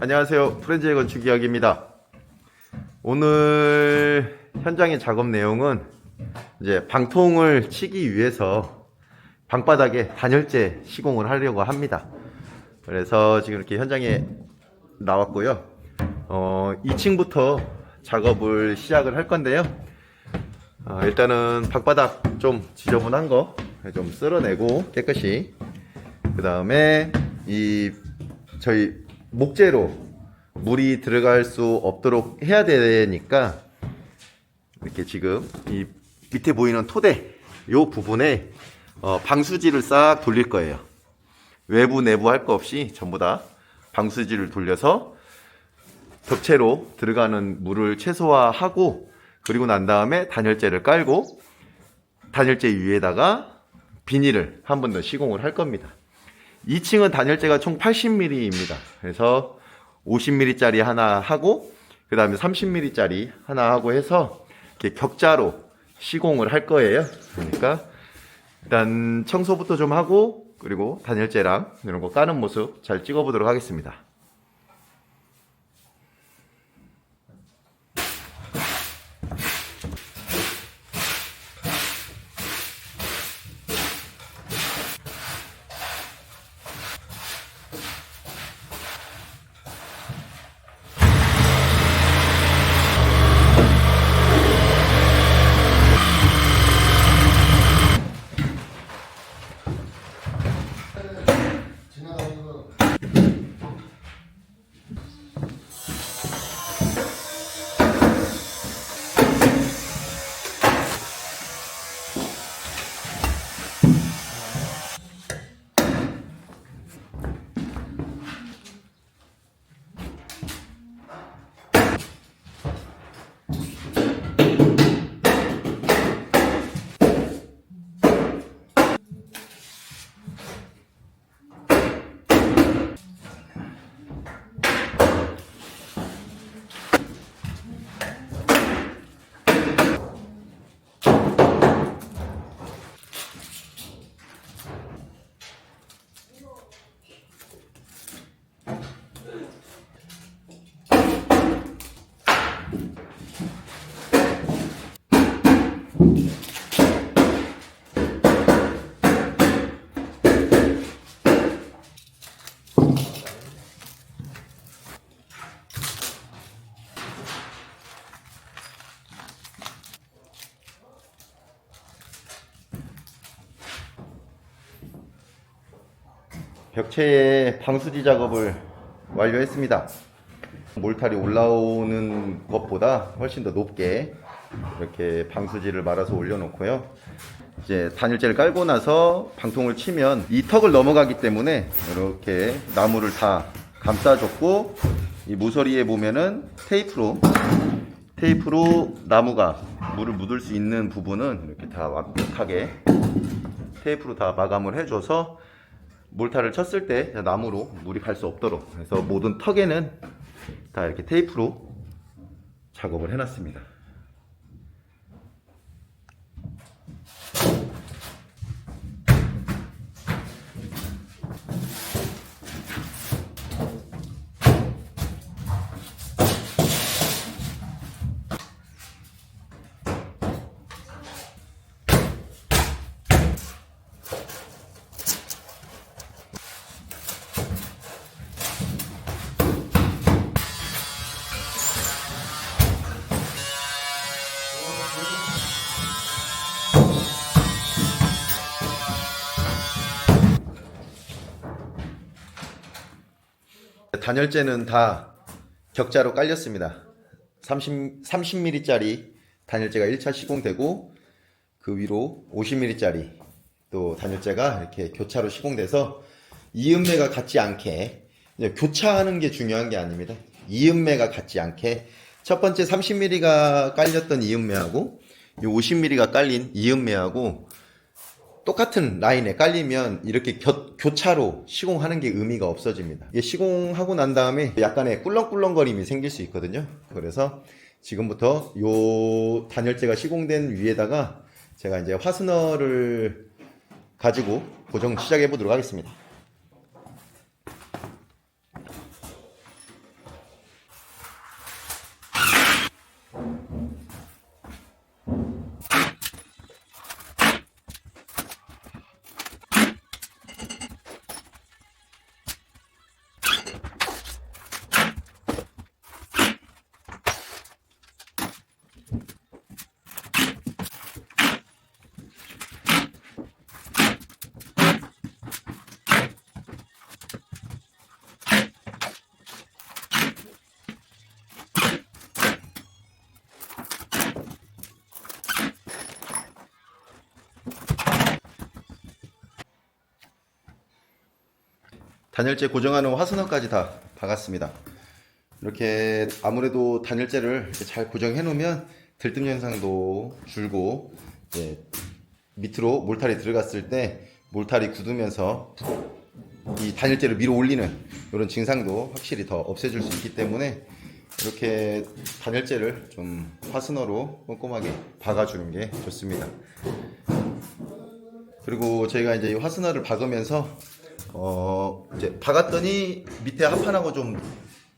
안녕하세요. 프렌즈의 건축 이야기입니다. 오늘 현장의 작업 내용은 이제 방통을 치기 위해서 방바닥에 단열재 시공을 하려고 합니다. 그래서 지금 이렇게 현장에 나왔고요. 어, 2층부터 작업을 시작을 할 건데요. 어, 일단은 방바닥 좀 지저분한 거 좀 쓸어내고 깨끗이 그 다음에 이 저희 목재로 물이 들어갈 수 없도록 해야 되니까 이렇게 지금 이 밑에 보이는 토대 요 부분에 어, 방수지를 싹 돌릴 거예요. 외부 내부 할 거 없이 전부 다 방수지를 돌려서 ገብ체로 들어가는 물을 최소화하고 그리고 난 다음에 단열재를 깔고 단열재 위에다가 비닐을 한 번 더 시공을 할 겁니다. 2층은 단열재가 총 80mm입니다. 그래서 50mm짜리 하나 하고 그 다음에 30mm짜리 하나 하고 해서 이렇게 격자로 시공을 할 거예요. 그러니까 일단 청소부터 좀 하고 그리고 단열재랑 이런 거 까는 모습 잘 찍어보도록 하겠습니다. 벽체의 방수지 작업을 완료했습니다. 몰탈이 올라오는 것보다 훨씬 더 높게 이렇게 방수지를 말아서 올려놓고요. 이제 단열재를 깔고 나서 방통을 치면 이 턱을 넘어가기 때문에 이렇게 나무를 다 감싸줬고 이 모서리에 보면은 테이프로 테이프로 나무가 물을 묻을 수 있는 부분은 이렇게 다 완벽하게 테이프로 다 마감을 해줘서 몰타를 쳤을 때 나무로 물이 갈 수 없도록 해서 모든 턱에는 다 이렇게 테이프로 작업을 해놨습니다. 단열재는 다 격자로 깔렸습니다. 30, 30mm짜리 단열재가 1차 시공되고 그 위로 50mm짜리 또 단열재가 이렇게 교차로 시공돼서 이음매가 같지 않게 교차하는 게 중요한 게 아닙니다. 이음매가 같지 않게 첫 번째 30mm가 깔렸던 이음매하고 이 50mm가 깔린 이음매하고 똑같은 라인에 깔리면 이렇게 겨- 교차로 시공하는 게 의미가 없어집니다. 이게 시공하고 난 다음에 약간의 꿀렁꿀렁거림이 생길 수 있거든요. 그래서 지금부터 요 단열재가 시공된 위에다가 제가 이제 화스너를 가지고 고정 시작해 보도록 하겠습니다. 단열재 고정하는 화선어까지 다 박았습니다. 이렇게 아무래도 단열재를 잘 고정해 놓으면 들뜸 현상도 줄고 이제 밑으로 몰탈이 들어갔을 때 몰탈이 굳으면서 이 단열재를 밀어 올리는 이런 증상도 확실히 더 없애줄 수 있기 때문에 이렇게 단열재를 좀 화스너로 꼼꼼하게 박아주는 게 좋습니다. 그리고 저희가 이제 이 화스너를 박으면서 어 이제 박았더니 밑에 합판하고 좀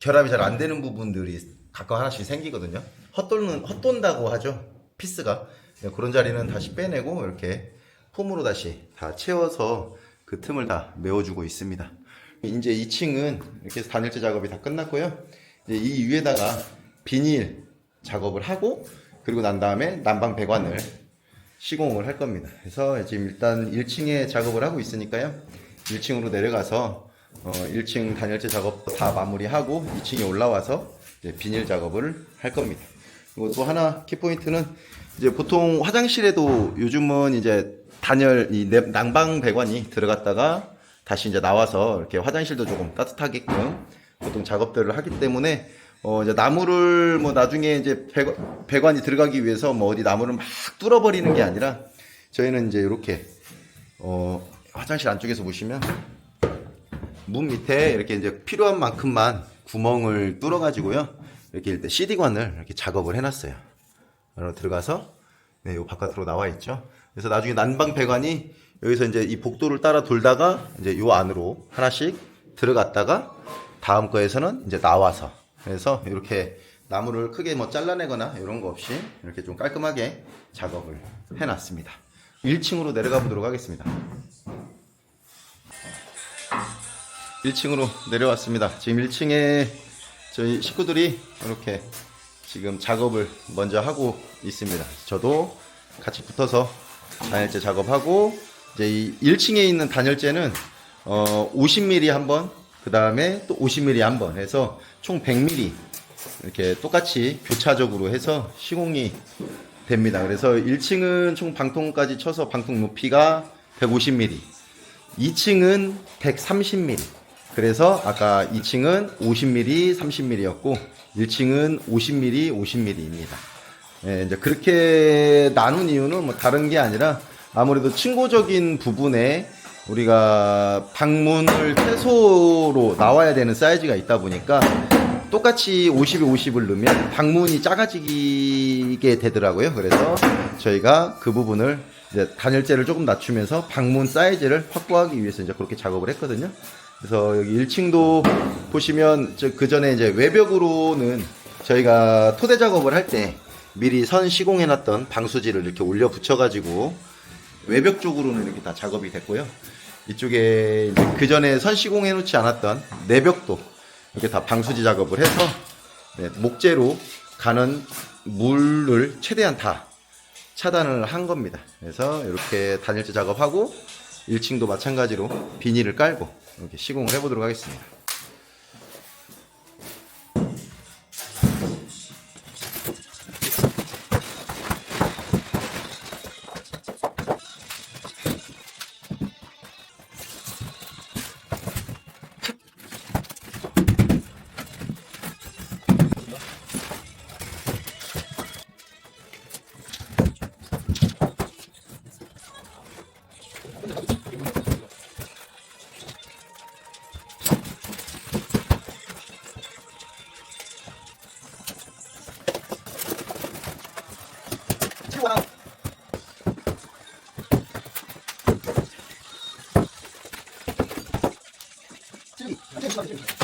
결합이 잘 안 되는 부분들이 가끔 하나씩 생기거든요. 헛돌는 헛돈다고 하죠. 피스가 네, 그런 자리는 다시 빼내고 이렇게 폼으로 다시 다 채워서 그 틈을 다 메워주고 있습니다. 이제 2층은 이렇게 해서 단열재 작업이 다 끝났고요. 이제 이 위에다가 비닐 작업을 하고 그리고 난 다음에 난방 배관을 시공을 할 겁니다. 그래서 지금 일단 1층에 작업을 하고 있으니까요. 1층으로 내려가서 어, 1층 단열재 작업 다 마무리하고 2층에 올라와서 비닐 작업을 할 겁니다. 그리고 또 하나 키포인트는 이제 보통 화장실에도 요즘은 이제 단열 이 내- 난방 배관이 들어갔다가 다시 이제 나와서 이렇게 화장실도 조금 따뜻하게끔 보통 작업들을 하기 때문에 어 이제 나무를 뭐 나중에 이제 배관, 배관이 들어가기 위해서 뭐 어디 나무를 막 뚫어버리는 게 아니라 저희는 이제 이렇게 어 화장실 안쪽에서 보시면 문 밑에 이렇게 이제 필요한 만큼만 구멍을 뚫어 가지고요 이렇게 일단 CD관을 이렇게 작업을 해 놨어요. 바로 들어가서 네, 요 바깥으로 나와 있죠. 그래서 나중에 난방 배관이 여기서 이제 이 복도를 따라 돌다가 이제 요 안으로 하나씩 들어갔다가 다음 거에서는 이제 나와서 그래서 이렇게 나무를 크게 뭐 잘라내거나 이런 거 없이 이렇게 좀 깔끔하게 작업을 해놨습니다. 1층으로 내려가 보도록 하겠습니다. 1층으로 내려왔습니다. 지금 1층에 저희 식구들이 이렇게 지금 작업을 먼저 하고 있습니다. 저도 같이 붙어서 단열재 작업하고 이제 이 1층에 있는 단열재는 어 50mm 한 번, 그 다음에 또 50mm 한 번 해서 총 100mm 이렇게 똑같이 교차적으로 해서 시공이 됩니다. 그래서 1층은 총 방통까지 쳐서 방통 높이가 150mm, 2층은 130mm. 그래서 아까 2층은 50mm, 30mm였고 1층은 50mm, 50mm입니다. 예, 이제 그렇게 나눈 이유는 뭐 다른 게 아니라 아무래도 층고적인 부분에 우리가 방문을 최소로 나와야 되는 사이즈가 있다 보니까 똑같이 50에 50을 넣으면 방문이 작아지 게 되더라고요. 그래서 저희가 그 부분을 이제 단열재를 조금 낮추면서 방문 사이즈를 확보하기 위해서 이제 그렇게 작업을 했거든요. 그래서 여기 1층도 보시면 그 전에 이제 외벽으로는 저희가 토대 작업을 할 때 미리 선 시공해 놨던 방수지를 이렇게 올려 붙여 가지고 외벽 쪽으로는 이렇게 다 작업이 됐고요. 이쪽에 그 전에 선 시공해 놓지 않았던 내벽도 이렇게 다 방수지 작업을 해서 네, 목재로 가는 물을 최대한 다 차단을 한 겁니다. 그래서 이렇게 단열재 작업하고 1층도 마찬가지로 비닐을 깔고 이렇게 시공을 해보도록 하겠습니다. Gracias.